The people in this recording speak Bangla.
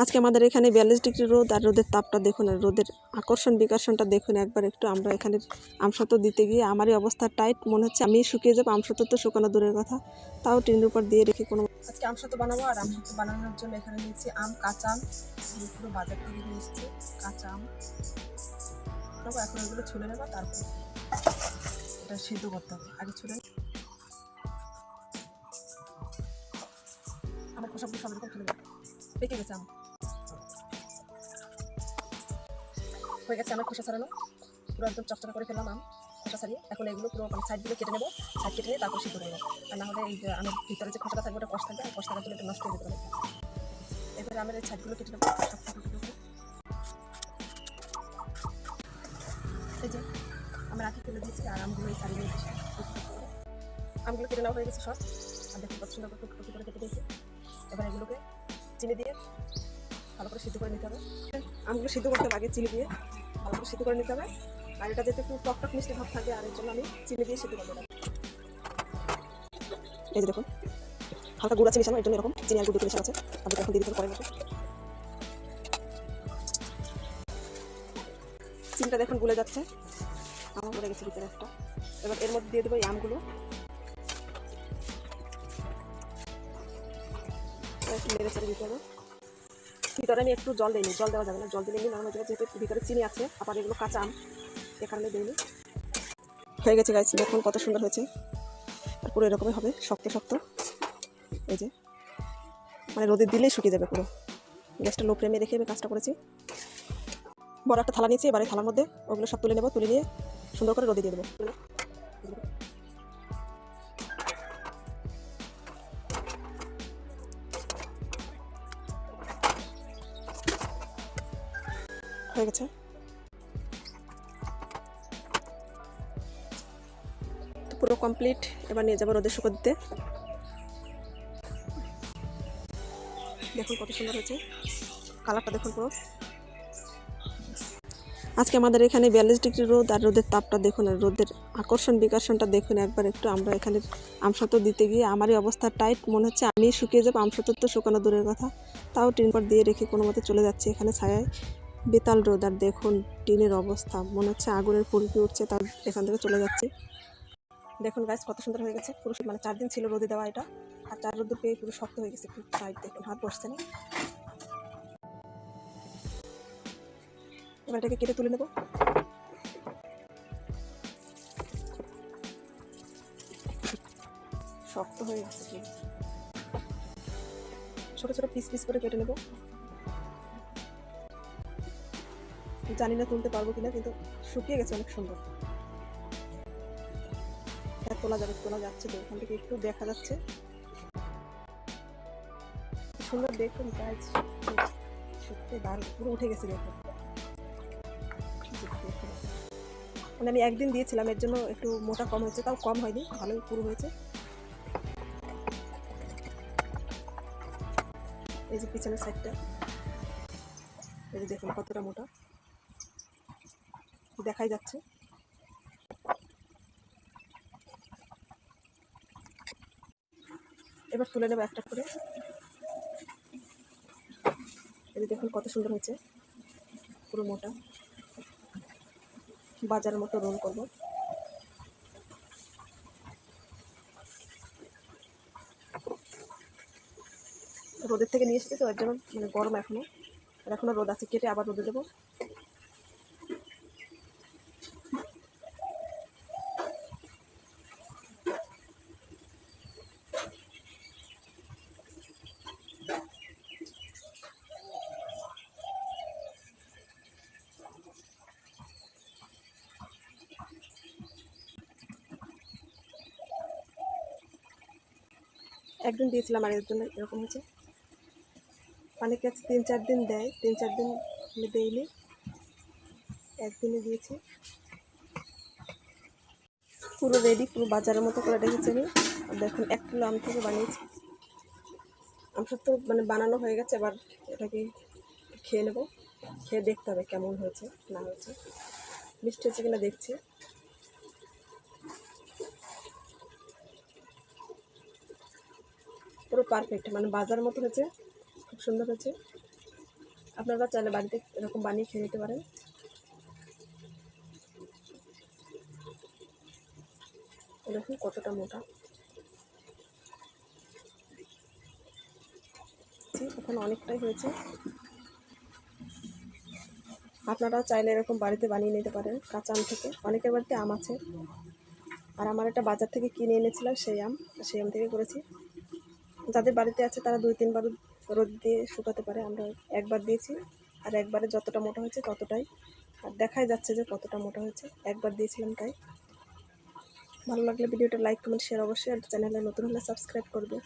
আজকে আমাদের এখানে বিয়াল্লিশ ডিগ্রি রোদ আর রোদের তাপটা দেখুন, আর রোদের আকর্ষণ বিকর্ষণটা দেখুন একবার একটু। আমরা এখানে আমসত্ব দিতে গিয়ে আমারই অবস্থা টাইট, মনে হচ্ছে আমি শুকিয়ে যাব আমসত্ব তো শুকানো দূরের কথা। তাও টিনের উপর দিয়ে রেখে কোনো আজকে আমসত্ব বানাবো, আর আমসত্ব বানানোর জন্য এখানে নিয়েছি আম, কাঁচা আম। পুরো বাজার থেকে নিয়ে এসেছি, কাঁচা আম। এখন এগুলো ছুলে নেব, তারপর এটা সিদ্ধ করতে হবে। আগে ছুলে আমার খোসাগুলো সব এরকম ছুলে পেকে গেছে আম হয়ে গেছে আমার খোসা ছাড়ানো। পুরো একদম চকচকা করে ফেললাম আম, খোসা ছাড়িয়ে। এখন এগুলো পুরো মানে সাইডগুলো কেটে নেব। সাইড কেটে নিয়ে তারপর সিদ্ধ করে নেব। আর না হলে এই আমের ভিতরে যে খোসাটা থাকবে ওটা কষ থাকবে আর কষ থাকার জন্য এটা নষ্ট হয়ে যেতে পারে। এবারে আমের এই সাইডগুলো কেটে নেব। এই যে আমার আখি ফেলে দিয়েছি আর আমগুলো এই সাইডে দিয়েছি আমগুলো কেটে নেওয়া হয়ে গেছে সব। আর দেখুন সুন্দর করে টুকটুকি করে কেটে দিয়েছি। এবার এগুলোকে চিনি দিয়ে ভালো করে সিদ্ধ করে নিতে হবে। আমগুলো সিদ্ধ করতে হবে আগে চিনি দিয়ে। ভালো করে সিদ্ধ করে নিতে হবে। আর এটা যাতে একটু টক টক মিষ্টি ভাব থাকে, আর এর জন্য আমি চিনি দিয়ে সিদ্ধ করব এই যে দেখুন, হালকা গুঁড়া চিনি এর জন্য এরকম চিনি আর গুঁড়ো মিশানো আছে। আপনি এখন দিয়ে দিতে পারেন চিনিটা দেখুন গুলে যাচ্ছে। আমার পড়ে গেছে ভিতরে একটা। এবার এর মধ্যে দিয়ে দেবো এই আমগুলো। একটু নেড়ে দিতে হবে। ভিতরে আমি একটু জল দিইনি, জল দেওয়া যাবে না, জল দিলে নরম হয়ে যাবে যেহেতু ভিতরে চিনি আছে, আবার এগুলো কাঁচা আম, এ কারণে দিইনি। হয়ে গেছে গাছ দেখুন কত সুন্দর হয়েছে। আর পুরো এরকমই হবে, শক্ত শক্ত। এই যে মানে রোদে দিলেই শুকিয়ে যাবে পুরো। গ্যাসটা লো ফ্লেমে রেখে আমি কাজটা করেছি। বড় একটা থালা নিয়েছি, এবারে থালার মধ্যে ওগুলো সব তুলে নেব, তুলে নিয়ে সুন্দর করে রোদে দিয়ে দেবো। হয়ে গেছে। পুরো কমপ্লিট এবার নিয়ে যাব রোদে শুকো দিতে দেখুন কত সুন্দর হয়েছে। কালারটা দেখুন পুরো। আজকে আমাদের এখানে বিয়াল্লিশ ডিগ্রি রোদ আর রোদের তাপটা দেখুন, আর রোদের আকর্ষণ বিকর্ষণটা দেখুন একবার একটু। আমরা এখানে আমসত্ব দিতে গিয়ে আমারই অবস্থা টাইট, মনে হচ্ছে আমি শুকিয়ে যাব। আমসত্ব তো শুকানো দূরের কথা। তাও টিন পর দিয়ে রেখে কোনো মতে চলে যাচ্ছে এখানে ছায়ায়। বেতাল রোদ আর দেখুন, টিনের অবস্থা। মনে হচ্ছে আগুনের ফুলকি উঠছে তার এখান থেকে চলে যাচ্ছে। দেখুন গাছ কত সুন্দর হয়ে গেছে। পুরো মানে চার দিন ছিল রোদে দেওয়া এটা। আর চার রোদ পেয়ে পুরো শক্ত হয়ে গেছে। টাইট দেখুন, হাত বসছে না। এবার এটাকে কেটে তুলে নেব। শক্ত হয়ে গেছে। ছোট ছোট পিস পিস করে কেটে নেব। জানি না তুলতে পারব কিনা, কিন্তু শুকিয়ে গেছে অনেক সুন্দর। হ্যাঁ তোলা যাবে, তোলা যাচ্ছে তো, ওখান থেকে একটু দেখা যাচ্ছে। সুন্দর দেখুন গাছ সত্যি দারুণ, পুরো উঠে গেছে দেখুন। মানে আমি একদিন দিয়েছিলাম, এর জন্য একটু মোটা কম হয়েছে, তাও কম হয়নি, ভালোই পুরো হয়েছে। এই যে পিছনের সাইডটা এই যে দেখুন কতটা মোটা। দেখাই যাচ্ছে? এবার তুলে নেব একটা করে। যে দেখুন কত সুন্দর হয়েছে। পুরো মোটা। বাজার মতো রোল করব। রোদের থেকে নিয়ে এসেছি তো, এর জন্য মানে গরম এখনও। আর এখনও রোদ আছে, কেটে আবার রোদে দেবো। একদিন দিয়েছিলাম আর জন্য এরকম হয়েছে। অনেকে আছে তিন চার দিন দেয়, তিন চার দিন দেইনি একদিনে দিয়েছি। পুরো রেডি পুরো বাজারের মতো করে রেখেছি আমি। দেখুন, এক কিলো আম থেকে বানিয়েছি। আম তো মানে বানানো হয়ে গেছে, এবার এটাকে খেয়ে নেব। খেয়ে দেখতে হবে কেমন হয়েছে, না হয়েছে। মিষ্টি হয়েছে কিনা দেখছি। পুরো পারফেক্ট মানে বাজার মতো হয়েছে, খুব সুন্দর হয়েছে। আপনারা চাইলে বাড়িতে এরকম বানিয়ে খেয়ে নিতে পারেন। দেখুন কতটা মোটা। এখন অনেকটাই হয়েছে। আপনারা চাইলে এরকম বাড়িতে বানিয়ে নিতে পারেন, কাঁচা আম থেকে। অনেকের বাড়িতে আম আছে। আর আমার একটা বাজার থেকে কিনে এনেছিলাম সেই আম সেই আম থেকে করেছি। যাদের বাড়িতে আছে তারা দুই তিনবার রোদ দিয়ে শুকাতে পারে, আমরা একবার দিয়েছি। আর একবারে যতটা মোটা হয়েছে ততটাই। আর দেখাই যাচ্ছে যে কতটা মোটা হয়েছে। একবার দিয়েছিলাম তাই। ভালো লাগলে ভিডিওটা লাইক কমেন্ট শেয়ার অবশ্যই। আর চ্যানেলে নতুন হলে সাবস্ক্রাইব করবে।